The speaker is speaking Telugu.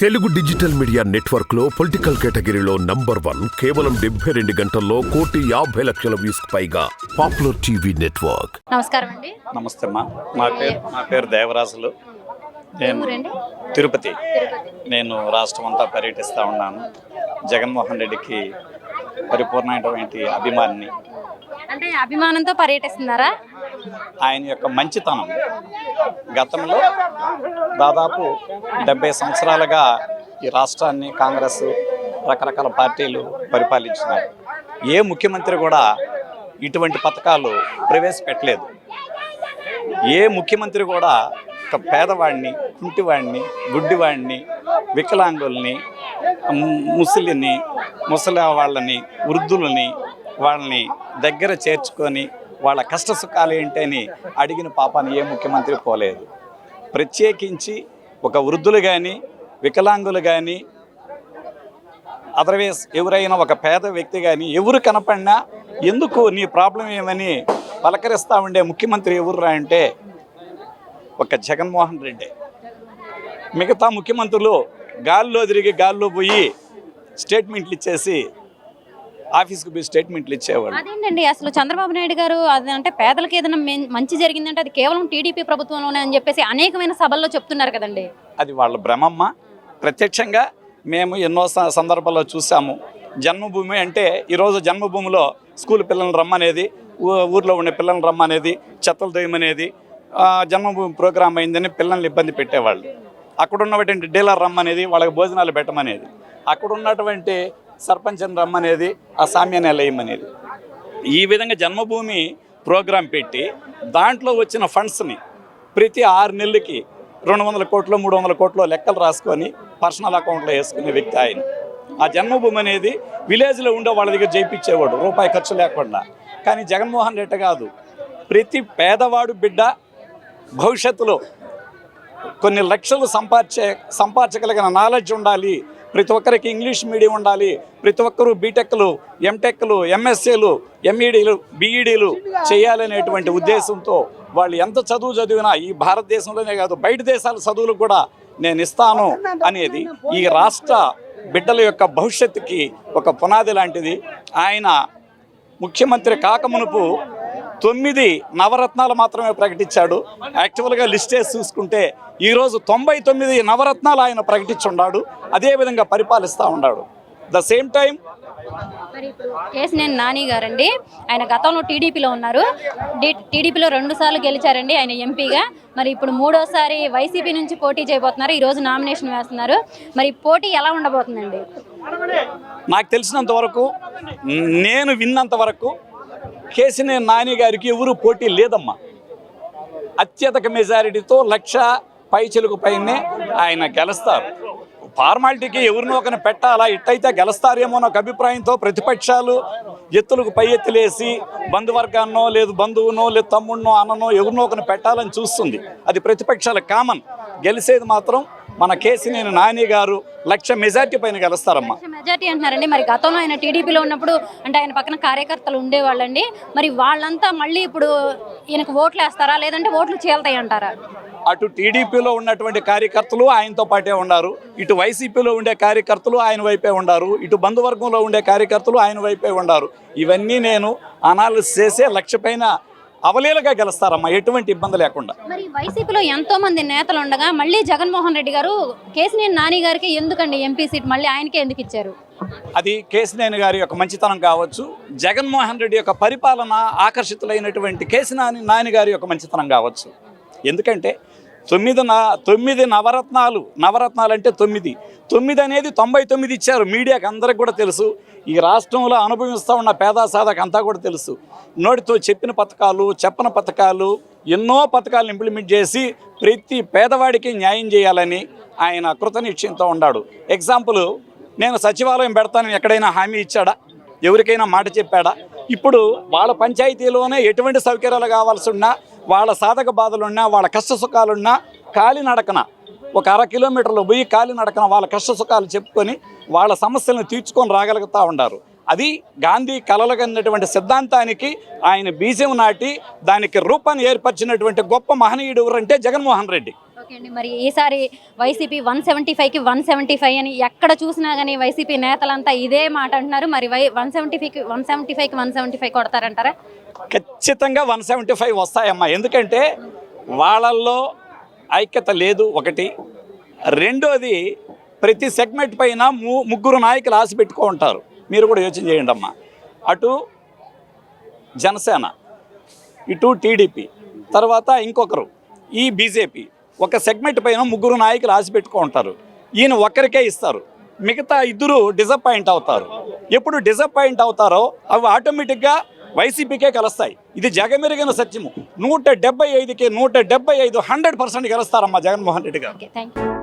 తెలుగు డిజిటల్ మీడియా నెట్వర్క్లో పొలిటికల్ కేటగిరీలో నంబర్ వన్ కేవలం డెబ్బై రెండు గంటల్లో కోటి యాభై లక్షల వ్యూస్ పైగా పాపులర్ టీవీ నెట్వర్క్. నమస్కారం అండి. నమస్తే అమ్మా. నా పేరు నా పేరు దేవరాజులు. నేను ఊరండి? తిరుపతి. నేను రాష్ట్రం అంతా పర్యటిస్తూ ఉన్నాను. జగన్మోహన్ రెడ్డికి పరిపూర్ణమైనటువంటి అభిమానిని. అంటే అభిమానంతో పర్యటిస్తున్నారా? ఆయన యొక్క మంచితనం. గతంలో దాదాపు డెబ్బై సంవత్సరాలుగా ఈ రాష్ట్రాన్ని కాంగ్రెస్ రకరకాల పార్టీలు పరిపాలించినాయి. ఏ ముఖ్యమంత్రి కూడా ఇటువంటి పథకాలు ప్రవేశపెట్టలేదు. ఏ ముఖ్యమంత్రి కూడా ఒక పేదవాడిని కుంటివాడిని గుడ్డివాడిని వికలాంగుల్ని ముసలిని ముసలి వాళ్ళని వృద్ధులని వాళ్ళని దగ్గర చేర్చుకొని వాళ్ళ కష్ట సుఖాలు ఏంటని అడిగిన పాపాన్ని ఏ ముఖ్యమంత్రి పోలేదు. ప్రత్యేకించి ఒక వృద్ధులు కానీ వికలాంగులు కానీ అదర్వైజ్ ఎవరైనా ఒక పేద వ్యక్తి కానీ ఎవరు కనపడినా ఎందుకు నీ ప్రాబ్లం ఏమని పలకరిస్తూ ఉండే ముఖ్యమంత్రి ఎవర్రా అంటే ఒక జగన్మోహన్ రెడ్డి. మిగతా ముఖ్యమంత్రులు గాల్లో తిరిగి గాల్లో పోయి స్టేట్మెంట్లు ఇచ్చేసి ఆఫీస్కి పోయి స్టేట్మెంట్లు ఇచ్చేవాళ్ళు. అదేంటండి? అసలు చంద్రబాబు నాయుడు గారు అది అంటే పేదలకు ఏదైనా మంచి జరిగిందంటే అది కేవలం టీడీపీ ప్రభుత్వంలోనే అని చెప్పేసి అనేకమైన సభల్లో చెప్తున్నారు కదండి. అది వాళ్ళ భ్రమమ్మ. ప్రత్యక్షంగా మేము ఎన్నో సందర్భాల్లో చూసాము. జన్మభూమి అంటే ఈరోజు జన్మభూమిలో స్కూల్ పిల్లల్ని రమ్మనేది ఊర్లో ఉండే పిల్లల్ని రమ్మనేది చెత్తలు దొయ్యమనేది జన్మభూమి ప్రోగ్రామ్ అయిందని పిల్లల్ని ఇబ్బంది పెట్టేవాళ్ళు. అక్కడ ఉన్నటువంటి డీలర్ రమ్మనేది వాళ్ళకి భోజనాలు పెట్టమనేది. అక్కడ ఉన్నటువంటి సర్పంచ్ని రమ్మనేది ఆ సామ్యాన్ని అనేది ఈ విధంగా జన్మభూమి ప్రోగ్రాం పెట్టి దాంట్లో వచ్చిన ఫండ్స్ని ప్రతి ఆరు నెలలకి రెండు వందల కోట్లు మూడు వందల కోట్లు లెక్కలు రాసుకొని పర్సనల్ అకౌంట్లో వేసుకునే వ్యక్తి ఆయన. ఆ జన్మభూమి అనేది విలేజ్లో ఉండే వాళ్ళ దగ్గర చేయించేవాడు రూపాయి ఖర్చు లేకుండా. కానీ జగన్మోహన్ రెడ్డి కాదు. ప్రతి పేదవాడు బిడ్డ భవిష్యత్తులో కొన్ని లక్షలు సంపాదించే సంపాదించగలిగిన నాలెడ్జ్ ఉండాలి. ప్రతి ఒక్కరికి ఇంగ్లీష్ మీడియం ఉండాలి. ప్రతి ఒక్కరూ బీటెక్లు ఎంటెక్లు ఎంఎస్సీలు ఎంఈడీలు బీఈడీలు చేయాలనేటువంటి ఉద్దేశంతో వాళ్ళు ఎంత చదువు చదివినా ఈ భారతదేశంలోనే కాదు బయట దేశాల చదువులు కూడా నేను ఇస్తాను అనేది ఈ రాష్ట్ర బిడ్డల యొక్క భవిష్యత్తుకి ఒక పునాది లాంటిది. ఆయన ముఖ్యమంత్రి కాకమునుపు తొమ్మిది నవరత్నాలు మాత్రమే ప్రకటించాడు. యాక్చువల్గా లిస్ట్ వేసి చూసుకుంటే ఈరోజు తొంభై తొమ్మిది నవరత్నాలు ఆయన ప్రకటించున్నాడు అదేవిధంగా పరిపాలిస్తూ ఉన్నాడు. The same time Kesineni Nani గారండి. ఆయన గతంలో టీడీపీలో ఉన్నారు. టీడీపీలో రెండు సార్లు గెలిచారండి ఆయన ఎంపీగా. మరి ఇప్పుడు మూడోసారి వైసీపీ నుంచి పోటీ చేయబోతున్నారు. ఈ రోజు నామినేషన్ వేస్తున్నారు. మరి పోటీ ఎలా ఉండబోతుందండి? నాకు తెలిసినంత వరకు నేను విన్నంత వరకు కేసినే నాని గారికి ఎవరు పోటీ లేదమ్మా. అత్యధిక మెజారిటీతో లక్ష పైచలకు పైనే ఆయన గెలుస్తారు. ఫార్మాలిటీకి ఎవరినో ఒకరిని పెట్టాలా? ఇట్టయితే గెలుస్తారేమో నాకు అభిప్రాయంతో ప్రతిపక్షాలు ఎత్తులకు పై ఎత్తులేసి బంధువర్గాన్నో లేదు బంధువునో లేదు తమ్ముడినో అన్ననో ఎవరినో ఒకరిని పెట్టాలని చూస్తుంది. అది ప్రతిపక్షాల కామన్ గెలిచేది మాత్రం మన కేసినేని నాని గారు లక్ష మెజార్టీ పైన గెలుస్తారమ్మా. మెజార్టీ అంటున్నారండి. మరి గతంలో ఆయన టీడీపీలో ఉన్నప్పుడు అంటే ఆయన పక్కన కార్యకర్తలు ఉండేవాళ్ళండి. మరి వాళ్ళంతా మళ్ళీ ఇప్పుడు ఈయనకు ఓట్లు వేస్తారా? లేదంటే ఓట్లు చీల్తాయి అంటారా అటు టీడీపీలో ఉన్నటువంటి కార్యకర్తలు ఆయనతో పాటే ఉన్నారు. ఇటు వైసీపీలో ఉండే కార్యకర్తలు ఆయన వైపే ఉన్నారు ఇటు బంధువర్గంలో ఉండే కార్యకర్తలు ఆయన వైపే ఉన్నారు ఇవన్నీ నేను అనాలిసిస్ చేసే లక్ష పైన అవలీలగా గెలుస్తారమ్మా ఎటువంటి ఇబ్బంది లేకుండా. మరి వైసీపీలో ఎంతో మంది నేతలు ఉండగా మళ్ళీ జగన్మోహన్ రెడ్డి గారు కేసినేని నాని గారికి ఎందుకండి ఎంపీ సీట్ మళ్ళీ ఆయనకే ఎందుకు ఇచ్చారు? అది కేసినేని గారి యొక్క మంచితనం కావచ్చు జగన్మోహన్ రెడ్డి యొక్క పరిపాలన ఆకర్షితులైనటువంటి కేసినాని నాని గారి యొక్క మంచితనం కావచ్చు. ఎందుకంటే తొమ్మిది నా తొమ్మిది నవరత్నాలు నవరత్నాలు అంటే తొమ్మిది. తొమ్మిది అనేది తొంభై తొమ్మిది ఇచ్చారు మీడియాకి అందరికి కూడా తెలుసు. ఈ రాష్ట్రంలో అనుభవిస్తూ ఉన్న పేద అంతా కూడా తెలుసు. నోటితో చెప్పిన పథకాలు చెప్పని పథకాలు ఎన్నో పథకాలను ఇంప్లిమెంట్ చేసి ప్రతి పేదవాడికి న్యాయం చేయాలని ఆయన కృతనిశ్చయంతో ఉన్నాడు. ఎగ్జాంపుల్ నేను సచివాలయం పెడతానని ఎక్కడైనా హామీ ఇచ్చాడా? ఎవరికైనా మాట చెప్పాడా? ఇప్పుడు వాళ్ళ పంచాయతీలోనే ఎటువంటి సౌకర్యాలు కావాల్సి ఉన్నా వాళ్ళ సాధక బాధలున్నా వాళ్ళ కష్ట సుఖాలున్నా కాలినడకన ఒక అర కిలోమీటర్లు పోయి కాలినడకన వాళ్ళ కష్ట సుఖాలు చెప్పుకొని వాళ్ళ సమస్యలను తీర్చుకొని రాగలుగుతూ ఉన్నారు అది గాంధీ కలలుగన్నటువంటి సిద్ధాంతానికి ఆయన బీజం నాటి దానికి రూపాన్ని ఏర్పరిచినటువంటి గొప్ప మహనీయుడు ఎవరంటే జగన్మోహన్ రెడ్డి. ఓకే అండి మరి ఈసారి వైసీపీ వన్ సెవెంటీ ఫైవ్కి వన్ సెవెంటీ ఫైవ్ అని ఎక్కడ చూసినా కానీ వైసీపీ నేతలంతా ఇదే మాట అంటున్నారు. మరి వై వన్ సెవెంటీ ఫైవ్కి వన్ సెవెంటీ ఫైవ్కి వన్ సెవెంటీ ఫైవ్ కొడతారంటారా? ఖచ్చితంగా వన్ సెవెంటీ ఫైవ్ వస్తాయమ్మా. ఎందుకంటే వాళ్ళల్లో ఐక్యత లేదు ఒకటి. రెండోది ప్రతి సెగ్మెంట్ పైన ము ముగ్గురు నాయకులు ఆశ పెట్టుకో ఉంటారు. మీరు కూడా యోచన చేయండి అమ్మా. అటు జనసేన ఇటు టీడీపీ తర్వాత ఇంకొకరు ఈ బీజేపీ. ఒక సెగ్మెంట్ పైన ముగ్గురు నాయకులు ఆశ పెట్టుకో ఉంటారు. ఈయన ఒక్కరికే ఇస్తారు. మిగతా ఇద్దరు డిసప్పాయింట్ అవుతారు. ఎప్పుడు డిసప్పాయింట్ అవుతారో అవి ఆటోమేటిక్గా వైసీపీకే కలుస్తాయి. ఇది జగమెరిగిన సత్యము. నూట డెబ్బై ఐదుకి నూట డెబ్బై ఐదు హండ్రెడ్ పర్సెంట్ గెలుస్తారమ్మా జగన్మోహన్ రెడ్డి గారు. Thank you